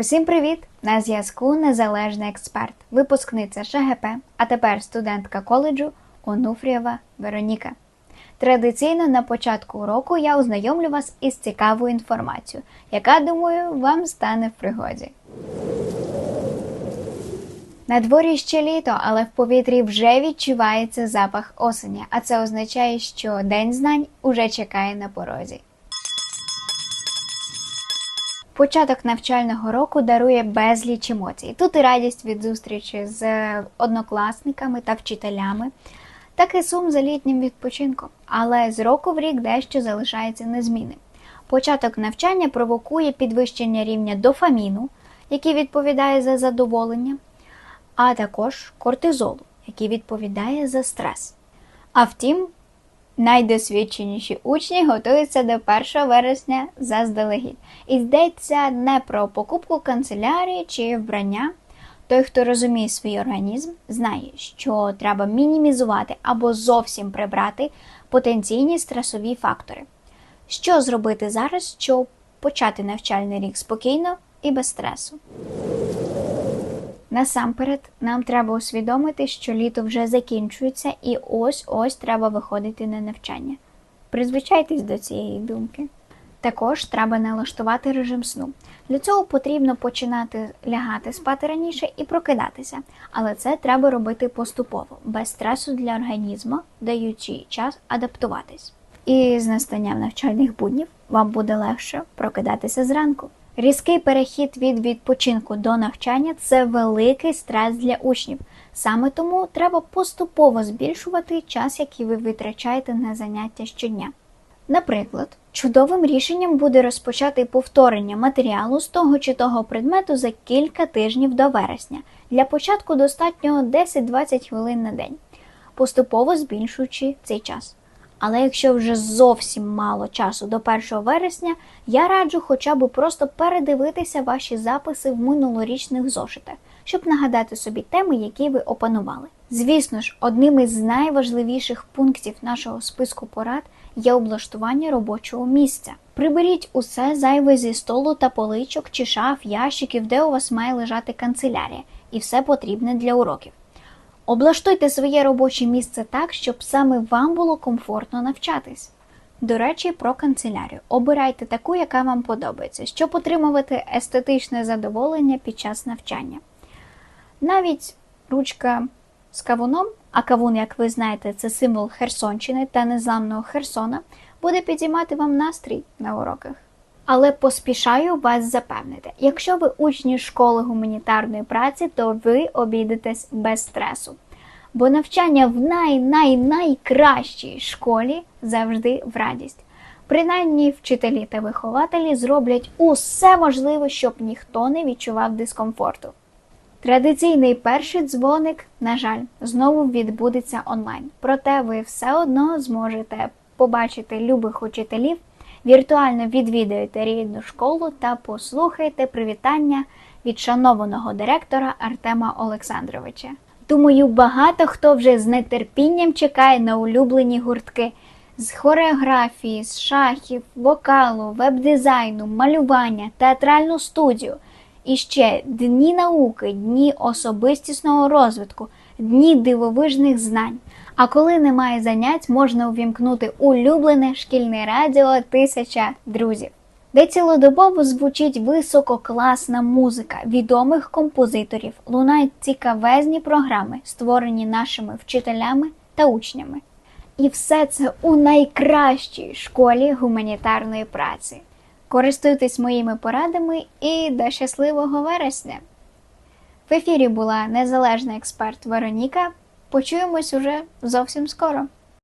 Усім привіт! На зв'язку незалежний експерт, випускниця ШГП, а тепер студентка коледжу Онуфрієва Вероніка. Традиційно на початку уроку я ознайомлю вас із цікавою інформацією, яка, думаю, вам стане в пригоді. На дворі ще літо, але в повітрі вже відчувається запах осені, а це означає, що День знань уже чекає на порозі. Початок навчального року дарує безліч емоцій. Тут і радість від зустрічі з однокласниками та вчителями, так і сум за літнім відпочинком. Але з року в рік дещо залишається незмінним. Початок навчання провокує підвищення рівня дофаміну, який відповідає за задоволення, а також кортизолу, який відповідає за стрес. А втім, Найдосвідченіші учні готуються до 1 вересня заздалегідь. І йдеться не про покупку канцелярії чи вбрання. Той, хто розуміє свій організм, знає, що треба мінімізувати або зовсім прибрати потенційні стресові фактори. Що зробити зараз, щоб почати навчальний рік спокійно і без стресу? Насамперед, нам треба усвідомити, що літо вже закінчується, і ось ось треба виходити на навчання. Призвичайтесь до цієї думки. Також треба налаштувати режим сну. Для цього потрібно починати лягати спати раніше і прокидатися, але це треба робити поступово, без стресу для організму, даючи час адаптуватись. І з настанням навчальних буднів вам буде легше прокидатися зранку. Різкий перехід від відпочинку до навчання це великий стрес для учнів. Саме тому треба поступово збільшувати час, який ви витрачаєте на заняття щодня. Наприклад, чудовим рішенням буде розпочати повторення матеріалу з того чи того предмету за кілька тижнів до вересня. Для початку достатньо 10-20 хвилин на день, поступово збільшуючи цей час. Але якщо вже зовсім мало часу до 1 вересня, я раджу хоча б просто передивитися ваші записи в минулорічних зошитах, щоб нагадати собі теми, які ви опанували. Звісно ж, одним із найважливіших пунктів нашого списку порад є облаштування робочого місця. Приберіть усе зайве зі столу та поличок чи шаф, ящиків, де у вас має лежати канцелярія, і все потрібне для уроків. Облаштуйте своє робоче місце так, щоб саме вам було комфортно навчатись. До речі, про канцелярію. Обирайте таку, яка вам подобається, щоб отримувати естетичне задоволення під час навчання. Навіть ручка з кавуном, а кавун, як ви знаєте, це символ Херсонщини та незламного Херсона, буде підіймати вам настрій на уроках. Але поспішаю вас запевнити, якщо ви учні школи гуманітарної праці, то ви обійдетесь без стресу. Бо навчання в най-най-найкращій школі завжди в радість. Принаймні, вчителі та вихователі зроблять усе можливе, щоб ніхто не відчував дискомфорту. Традиційний перший дзвоник, на жаль, знову відбудеться онлайн. Проте ви все одно зможете побачити любих учителів віртуально відвідаєте рідну школу та послухайте привітання від шанованого директора Артема Олександровича. Думаю, багато хто вже з нетерпінням чекає на улюблені гуртки з хореографії, з шахів, вокалу, веб-дизайну, малювання, театральну студію. І ще дні науки, дні особистісного розвитку, дні дивовижних знань. А коли немає занять, можна увімкнути улюблене шкільне радіо Тисяча друзів, де цілодобово звучить висококласна музика відомих композиторів, лунають цікавезні програми, створені нашими вчителями та учнями. І все це у найкращій школі гуманітарної праці. Користуйтесь моїми порадами і до щасливого вересня! В ефірі була незалежна експерт Вероніка. Почуємось уже зовсім скоро.